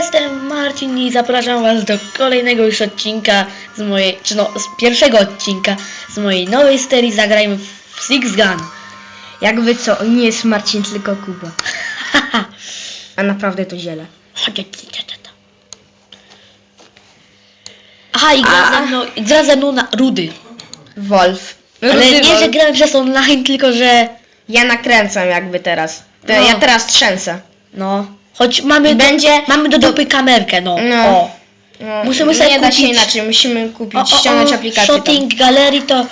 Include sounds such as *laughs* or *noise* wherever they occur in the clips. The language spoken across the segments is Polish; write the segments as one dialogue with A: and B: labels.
A: jestem Marcin i zapraszam was do kolejnego już odcinka z mojej, czy no, z pierwszego odcinka z mojej nowej serii Zagrajmy w Six Gun.
B: Jakby co, nie jest Marcin, tylko Kuba. *laughs* A naprawdę to ziele.
A: Aha, i gra
B: A-
A: ze mną, gra ze mną na Rudy.
B: Wolf.
A: Ale
B: Rudy
A: nie,
B: Wolf.
A: że gramy przez online, tylko że,
B: Ja nakręcam jakby teraz. To
A: No.
B: Ja teraz trzęsę.
A: no, choć mamy,
B: Będzie-
A: mamy do dupy kamerkę, no.
B: No.
A: O.
B: No,
A: Musimy sobie
B: nie da się
A: kupić-
B: inaczej, musimy kupić,
A: O, o,
B: ściągnąć aplikację. tam.
A: Shooting Gallery to...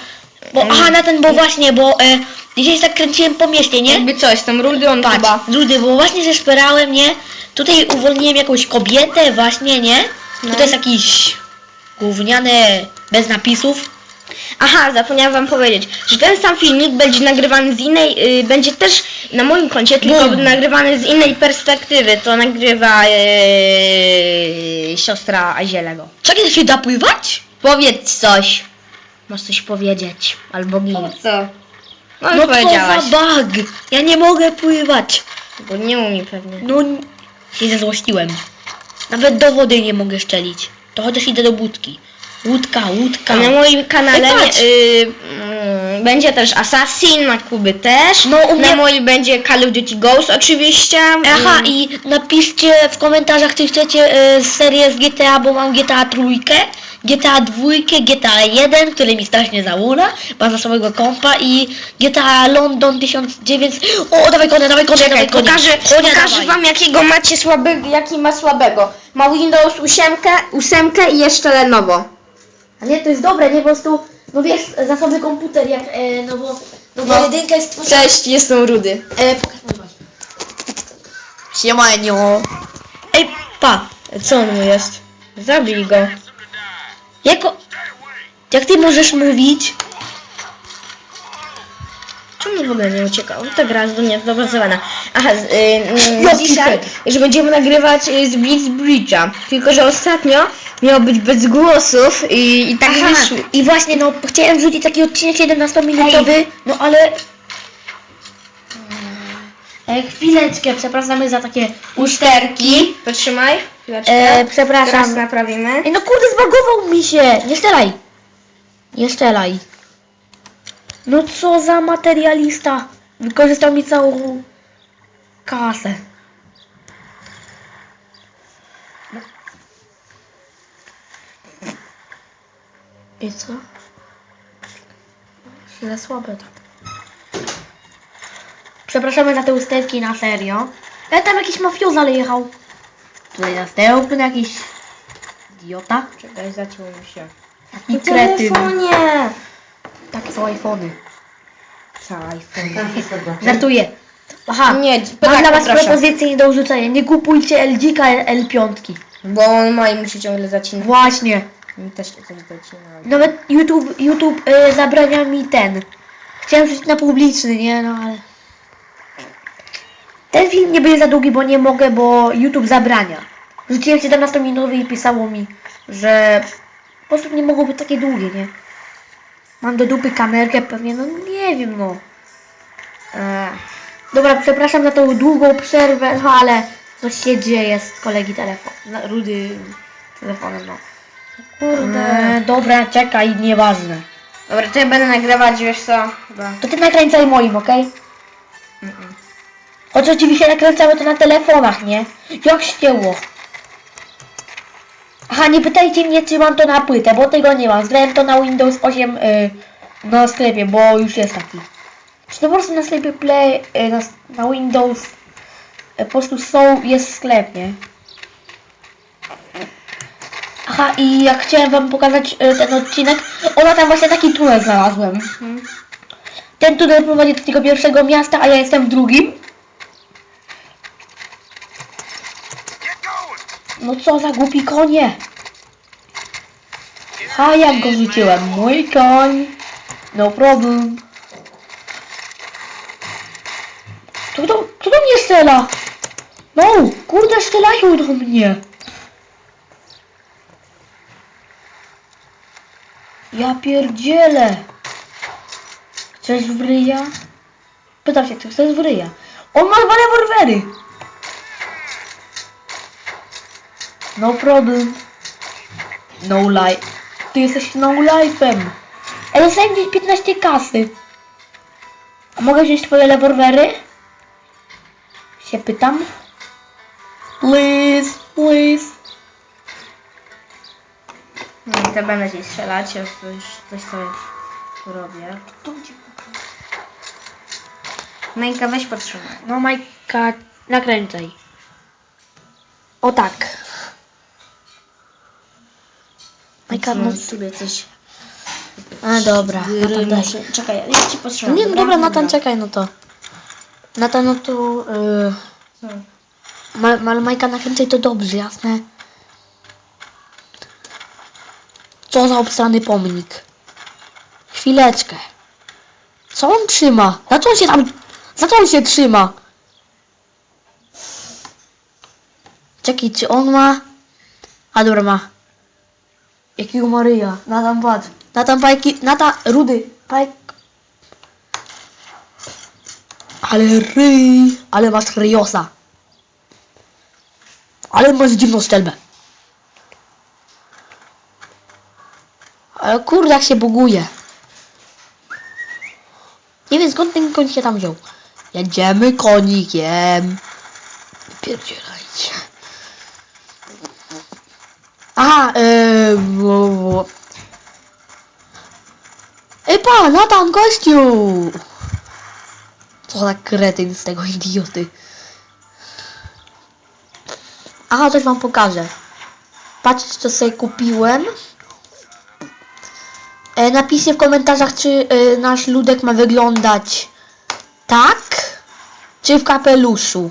A: Bo,
B: Mm.
A: aha, na ten, bo właśnie, bo e, dzisiaj tak kręciłem po mieście, nie?
B: Jakby co, jestem rudy, on
A: Patrz,
B: chyba.
A: Rudy, bo właśnie się szperałem, nie? Tutaj uwolniłem jakąś kobietę, właśnie, nie?
B: No.
A: Tutaj jest jakiś gówniany, bez napisów.
B: Aha, zapomniałam wam powiedzieć, że ten sam filmik będzie nagrywany z innej, y, będzie też na moim koncie, tylko
A: Bum.
B: nagrywany z innej perspektywy. To nagrywa y, siostra Azielego.
A: Co, kiedy się da pływać?
B: Powiedz coś. Masz coś powiedzieć. Albo gin.
A: co?
B: No,
A: No
B: no
A: co
B: powiedziałaś.
A: za bug! Ja nie mogę pływać.
B: Bo nie umie pewnie.
A: No, n- się zezłościłem. Nawet do wody nie mogę szczelić. To chociaż idę do budki. Łódka, łódka.
B: Na moim kanale
A: Ej, patrz.
B: y, mm, będzie też Assassin, na Kuby też.
A: No, u mnie-
B: Na moim będzie Call of Duty Ghost oczywiście.
A: Aha,
B: Mm,
A: i napiszcie w komentarzach, czy chcecie e, serię z GTA, bo mam GTA trójkę, GTA dwójkę, GTA 1, który mi strasznie zaura, baza samego kompa i GTA London 1900... O, dawaj konia, dawaj konia,
B: Czekaj,
A: dawaj konia.
B: pokażę,
A: konia
B: pokażę
A: dawaj.
B: wam jakiego macie słabego, jaki ma słabego. Ma Windows 8, 8 i jeszcze Lenovo.
A: A nie, to jest dobre, nie po prostu, no wiesz, zasoby komputer, jak, e, no bo, no bo
B: No.
A: jedynka jest stworzona...
B: Cześć, jestem Rudy.
A: E, pokaż mi właśnie. Siemanio. Ej, pa,
B: Co on mu jest? Zabij go.
A: jako... Jak ty możesz mówić?
B: Czemu w ogóle nie uciekał? Ta gra jest do mnie zobrazowana. Aha, z, y,
A: Jaki
B: dzisiaj, że będziemy nagrywać y, z Blitz Bridge'a. Tylko, że ostatnio miało być bez głosów i, i tak
A: Aha,
B: wyszło.
A: i właśnie, no, chciałem wrzucić taki odcinek 17-minutowy, no ale... E, chwileczkę, przepraszamy za takie uszterki.
B: Potrzymaj. Chwileczkę.
A: E, przepraszam.
B: Teraz naprawimy.
A: Ej, no kurde, zbagował mi się! Nie strzelaj! Nie strzelaj. No co za materialista! Wykorzystał mi całą kasę. I co? Źle słabe to. Przepraszamy za te usterki na serio. Ale tam jakiś mafioza jechał. Tutaj następny jakiś idiota.
B: Czekaj, zaciął mi się.
A: Taki kretyn.
B: telefonie!
A: Takie są iPhony.
B: Co iPhone?
A: Żartuję. Aha,
B: Nie,
A: mam
B: tak,
A: dla was
B: proszę.
A: propozycję nie do urzucenia. Nie kupujcie LG-ka L5.
B: Bo on ma i musi ciągle zacinać.
A: Właśnie.
B: Mi też coś.
A: Nawet YouTube, YouTube y, zabrania mi ten. Chciałem wrzucić na publiczny, nie? No ale... Ten film nie będzie za długi, bo nie mogę, bo YouTube zabrania. Rzuciłem 17 minutowy i pisało mi, że po prostu nie mogą być takie długie, nie? Mam do dupy kamerkę pewnie, no nie wiem, no. Eee. Dobra, przepraszam za tą długą przerwę, no ale coś się dzieje z kolegi telefon, rudy telefonem, no.
B: Kurde.
A: Eee, dobra, czekaj, nieważne.
B: Dobra, to ja będę nagrywać, wiesz co? Chyba.
A: To ty nakręcaj moim, okej? Choć oczywiście nakręcamy to na telefonach, nie? Jak ścięło? Aha, nie pytajcie mnie, czy mam to na płytę, bo tego nie mam. Zgrałem to na Windows 8 y, na sklepie, bo już jest taki. Czy to po prostu na sklepie Play, y, na, na Windows y, po prostu są, jest sklep, nie? Aha, i jak chciałem wam pokazać y, ten odcinek, ona tam właśnie taki tunel znalazłem. Ten tunel prowadzi do tego pierwszego miasta, a ja jestem w drugim. No co za głupi konie. A jak go rzuciłem? Mój koń. No problem. Kto do, kto do mnie strzela? No, kurde, strzelają do mnie. Ja pierdzielę. Chcesz w ryja? Pytam się, czy chcesz w ryja? On ma dwa rewolwery. No problem. No life. Ty jesteś no life'em. Ej, dostałem gdzieś 15 kasy. A mogę wziąć twoje rewolwery? Się pytam. Please, please.
B: To będę ci strzelać, ja coś, coś sobie tu robię. Majka, weź podtrzymaj.
A: No Majka, nakręcaj. O tak. Majka, no...
B: Sobie coś...
A: A dobra,
B: Gry,
A: Natan,
B: muszę... Czekaj, ja ci potrzymam.
A: Nie, no dobra, Natan, czekaj, no to. Natan, no to... Yy, ma, Majka, nakręcaj to dobrze, jasne? Co za obstrany pomnik? Chwileczkę. Co on trzyma? Za co on się tam... Za co on się trzyma? Czekaj, czy on ma... A dobra, ma. Jakiego Maryja? Natan patrz. Natan bajki... Natan... Rudy. Bajk... Ale ryj... Ale masz ryjosa. Ale masz dziwną szczelbę. Ale kurde, jak się buguje. Nie wiem skąd ten koń się tam wziął. Jedziemy konikiem. Pierdzielajcie. Aha, yy, wo, wo. Ej pan, Natan, gościu! Co za kretyn z tego idioty. Aha, coś wam pokażę. Patrzcie, co sobie kupiłem. Napiszcie w komentarzach, czy e, nasz ludek ma wyglądać tak, czy w kapeluszu.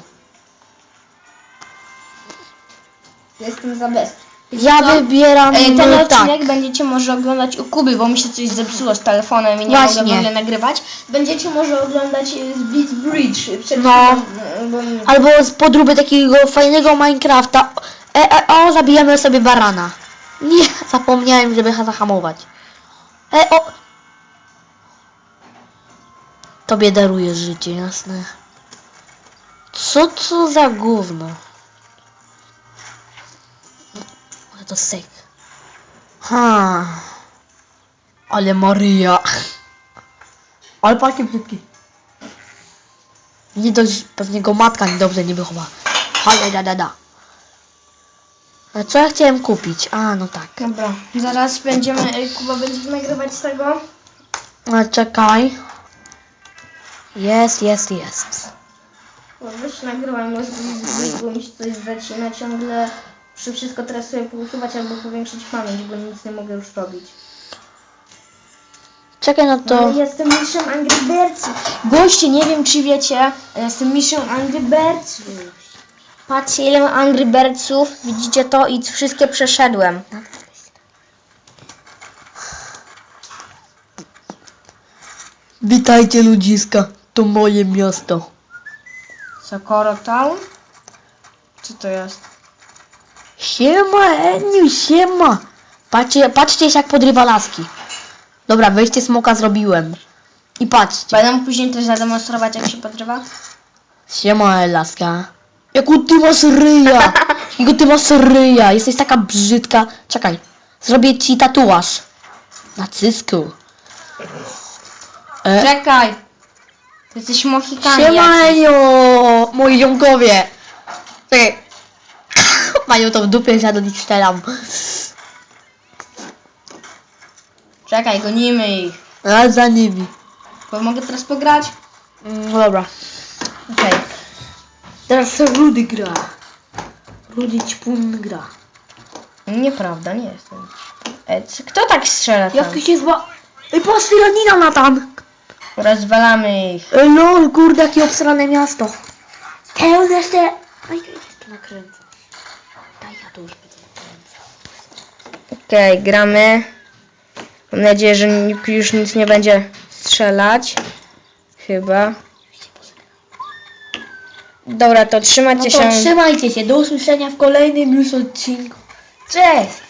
B: Jestem za bez.
A: Ja
B: Co?
A: wybieram
B: Ej, ten
A: e,
B: odcinek
A: tak.
B: będziecie może oglądać u Kuby, bo mi się coś zepsuło z telefonem i nie
A: Właśnie.
B: mogę w ogóle nagrywać. Będziecie może oglądać e, z Beat Bridge. Przed
A: No.
B: bo-
A: Albo z podróby takiego fajnego Minecrafta. E, e, o, zabijemy sobie barana. Nie, zapomniałem, żeby ha- zahamować. E, o. Tobie daruję życie, jasne. Co to za gówno? Ale to sek. Ha. Ale Maryja. Ale patrzcie brzydki. Nie dość, pewnie go matka niedobrze nie wychowa. Hale da da da. A co ja chciałem kupić? A, no tak.
B: Dobra, zaraz będziemy, e, Kuba będzie nagrywać z tego.
A: A, czekaj. Jest, jest, jest.
B: Bo Weź nagrywaj może z Beat Bridge, bo mi się coś zacina ciągle. Muszę wszystko teraz sobie pousuwać albo powiększyć pamięć, bo nic nie mogę już robić.
A: Czekaj na
B: To...
A: to.
B: Jestem mistrzem Angry Birds. Goście, nie wiem czy wiecie, ale jestem mistrzem Angry Birds. Patrzcie ile mam Angry Birdsów, widzicie to i wszystkie przeszedłem.
A: Witajcie ludziska. To moje miasto.
B: Socorro Town? Co to jest?
A: Siema, Eniu, siema. Patrzcie, patrzcie jak podrywa laski. Dobra, wejście smoka zrobiłem. I patrzcie.
B: Będę później też zademonstrować jak się podrywa?
A: Siema, laska. Jaką ty masz ryja? Jaką ty masz ryja? Jesteś taka brzydka. Czekaj, zrobię ci tatuaż. Na cysku. E,
B: Czekaj! Ty jesteś Mohikanem
A: siema,
B: jakiś.
A: Enio, moi ziomkowie. Czekaj. *laughs* Mają to w dupie, ja do nich strzelam.
B: Czekaj, gonimy ich.
A: A za nimi.
B: Bo mogę teraz pograć?
A: No dobra. Teraz Rudy gra. Rudy ćpun gra.
B: Nieprawda, nie jestem. E, kto tak strzela tam?
A: Jaki się zła... Ej, patrz, tiranina na tam.
B: Rozwalamy ich.
A: Ej, lol, kurde, jakie obsrane miasto. Ej, on jeszcze... Ej, to nakręcę. Daj, ja to już będę nakręcał.
B: Okej, gramy. Mam nadzieję, że nikt już nic nie będzie strzelać. Chyba. Dobra, to
A: No
B: trzymajcie
A: to
B: się.
A: trzymajcie się, do usłyszenia w kolejnym już odcinku. Cześć!